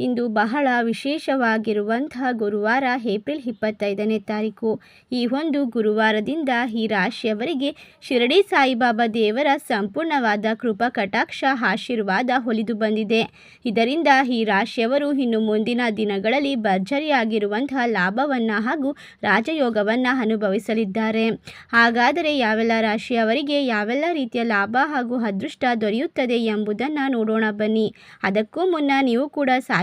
ಇಂದು ಬಹಳ ವಿಶೇಷವಾಗಿರುವಂತಹ ಗುರುವಾರ, ಏಪ್ರಿಲ್ ಇಪ್ಪತ್ತೈದನೇ ತಾರೀಕು. ಈ ಒಂದು ಗುರುವಾರದಿಂದ ಈ ರಾಶಿಯವರಿಗೆ ಶಿರಡಿ ಸಾಯಿಬಾಬಾ ದೇವರ ಸಂಪೂರ್ಣವಾದ ಕೃಪಾ, ಕಟಾಕ್ಷ, ಆಶೀರ್ವಾದ ಹೊಲಿದು ಬಂದಿದೆ. ಇದರಿಂದ ಈ ರಾಶಿಯವರು ಇನ್ನು ಮುಂದಿನ ದಿನಗಳಲ್ಲಿ ಭರ್ಜರಿಯಾಗಿರುವಂತಹ ಲಾಭವನ್ನು ಹಾಗೂ ರಾಜಯೋಗವನ್ನು ಅನುಭವಿಸಲಿದ್ದಾರೆ. ಹಾಗಾದರೆ ಯಾವೆಲ್ಲ ರಾಶಿಯವರಿಗೆ ಯಾವೆಲ್ಲ ರೀತಿಯ ಲಾಭ ಹಾಗೂ ಅದೃಷ್ಟ ದೊರೆಯುತ್ತದೆ ಎಂಬುದನ್ನು ನೋಡೋಣ ಬನ್ನಿ. ಅದಕ್ಕೂ ಮುನ್ನ ನೀವು ಕೂಡ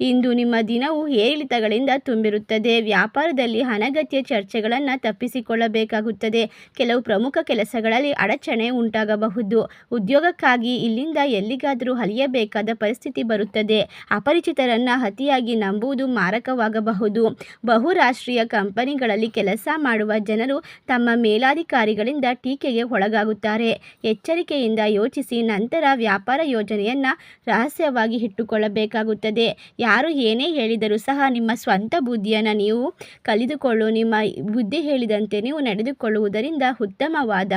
ಇಂದು ನಿಮ್ಮ ದಿನವು ಏರಿಳಿತಗಳಿಂದ ತುಂಬಿರುತ್ತದೆ. ವ್ಯಾಪಾರದಲ್ಲಿ ಅನಗತ್ಯ ಚರ್ಚೆಗಳನ್ನು ತಪ್ಪಿಸಿಕೊಳ್ಳಬೇಕಾಗುತ್ತದೆ. ಕೆಲವು ಪ್ರಮುಖ ಕೆಲಸಗಳಲ್ಲಿ ಅಡಚಣೆ ಉಂಟಾಗಬಹುದು. ಉದ್ಯೋಗಕ್ಕಾಗಿ ಇಲ್ಲಿಂದ ಎಲ್ಲಿಗಾದರೂ ಅಲಿಯಬೇಕಾದ ಪರಿಸ್ಥಿತಿ ಬರುತ್ತದೆ. ಅಪರಿಚಿತರನ್ನು ಅತಿಯಾಗಿ ನಂಬುವುದು ಮಾರಕವಾಗಬಹುದು. ಬಹುರಾಷ್ಟ್ರೀಯ ಕಂಪನಿಗಳಲ್ಲಿ ಕೆಲಸ ಮಾಡುವ ಜನರು ತಮ್ಮ ಮೇಲಾಧಿಕಾರಿಗಳಿಂದ ಟೀಕೆಗೆ ಒಳಗಾಗುತ್ತಾರೆ. ಎಚ್ಚರಿಕೆಯಿಂದ ಯೋಚಿಸಿ ನಂತರ ವ್ಯಾಪಾರ ಯೋಜನೆಯನ್ನು ರಹಸ್ಯವಾಗಿ ಇಟ್ಟುಕೊಳ್ಳಬೇಕಾಗುತ್ತದೆ. ಯಾರು ಏನೇ ಹೇಳಿದರೂ ಸಹ ನಿಮ್ಮ ಸ್ವಂತ ಬುದ್ಧಿಯನ್ನು ನೀವು ಕಲಿದುಕೊಳ್ಳು, ನಿಮ್ಮ ಬುದ್ಧಿ ಹೇಳಿದಂತೆ ನೀವು ನಡೆದುಕೊಳ್ಳುವುದರಿಂದ ಉತ್ತಮವಾದ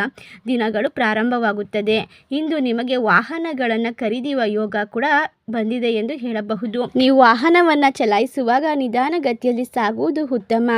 ದಿನಗಳು ಪ್ರಾರಂಭವಾಗುತ್ತದೆ. ಇಂದು ನಿಮಗೆ ವಾಹನಗಳನ್ನು ಖರೀದಿಯುವ ಯೋಗ ಕೂಡ ಬಂದಿದೆ ಎಂದು ಹೇಳಬಹುದು. ನೀವು ವಾಹನವನ್ನು ಚಲಾಯಿಸುವಾಗ ನಿಧಾನಗತಿಯಲ್ಲಿ ಸಾಗುವುದು ಉತ್ತಮ.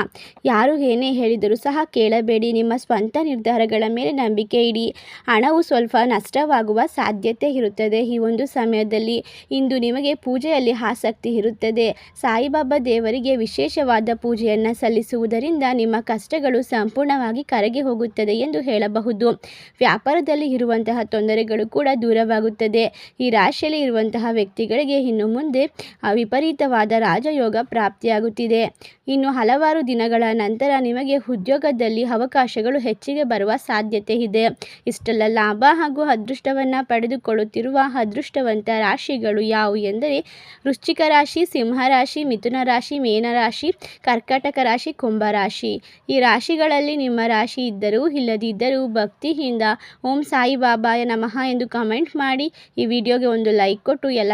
ಯಾರು ಏನೇ ಹೇಳಿದರೂ ಸಹ ಕೇಳಬೇಡಿ. ನಿಮ್ಮ ಸ್ವಂತ ನಿರ್ಧಾರಗಳ ಮೇಲೆ ನಂಬಿಕೆ ಇಡಿ. ಹಣವು ಸ್ವಲ್ಪ ನಷ್ಟವಾಗುವ ಸಾಧ್ಯತೆ ಇರುತ್ತದೆ. ಈ ಒಂದು ಸಮಯದಲ್ಲಿ ಇಂದು ನಿಮಗೆ ಪೂಜೆಯಲ್ಲಿ ಆಸಕ್ತಿ ಇರುತ್ತದೆ. ಸಾಯಿಬಾಬಾ ದೇವರಿಗೆ ವಿಶೇಷವಾದ ಪೂಜೆಯನ್ನು ಸಲ್ಲಿಸುವುದರಿಂದ ನಿಮ್ಮ ಕಷ್ಟಗಳು ಸಂಪೂರ್ಣವಾಗಿ ಕರಗಿ ಹೋಗುತ್ತದೆ ಎಂದು ಹೇಳಬಹುದು. ವ್ಯಾಪಾರದಲ್ಲಿ ಇರುವಂತಹ ತೊಂದರೆಗಳು ಕೂಡ ದೂರವಾಗುತ್ತದೆ. ಈ ರಾಶಿಯಲ್ಲಿ ಇರುವಂತಹ ವ್ಯಕ್ತಿಗಳಿಗೆ ಇನ್ನು ಮುಂದೆ ವಿಪರೀತವಾದ ರಾಜಯೋಗ ಪ್ರಾಪ್ತಿಯಾಗುತ್ತಿದೆ. ಇನ್ನು ಹಲವಾರು ದಿನಗಳ ನಂತರ ನಿಮಗೆ ಉದ್ಯೋಗದಲ್ಲಿ ಅವಕಾಶಗಳು ಹೆಚ್ಚಿಗೆ ಬರುವ ಸಾಧ್ಯತೆ ಇದೆ. ಇಷ್ಟೆಲ್ಲ ಲಾಭ ಹಾಗೂ ಅದೃಷ್ಟವನ್ನು ಪಡೆದುಕೊಳ್ಳುತ್ತಿರುವ ಅದೃಷ್ಟವಂತ ರಾಶಿಗಳು ಯಾವುವು ಎಂದರೆ ವೃಶ್ಚಿಕ ರಾಶಿ, ಸಿಂಹ ರಾಶಿ, ಮಿಥುನ ರಾಶಿ ಮೇನರಾಶಿ ಕರ್ಕಾಟಕ ರಾಶಿ, ಕುಂಭ ರಾಶಿ. ಈ ರಾಶಿಗಳಲ್ಲಿ ನಿಮ್ಮ ರಾಶಿ ಇದ್ದರೂ ಇಲ್ಲದಿದ್ದರೂ ಭಕ್ತಿಯಿಂದ ಓಂ ಸಾಯಿಬಾಬಾಯ ನಮಃ ಎಂದು ಕಮೆಂಟ್ ಮಾಡಿ ಈ ವಿಡಿಯೋಗೆ ಒಂದು ಲೈಕ್ ಕೊಟ್ಟು ಎಲ್ಲ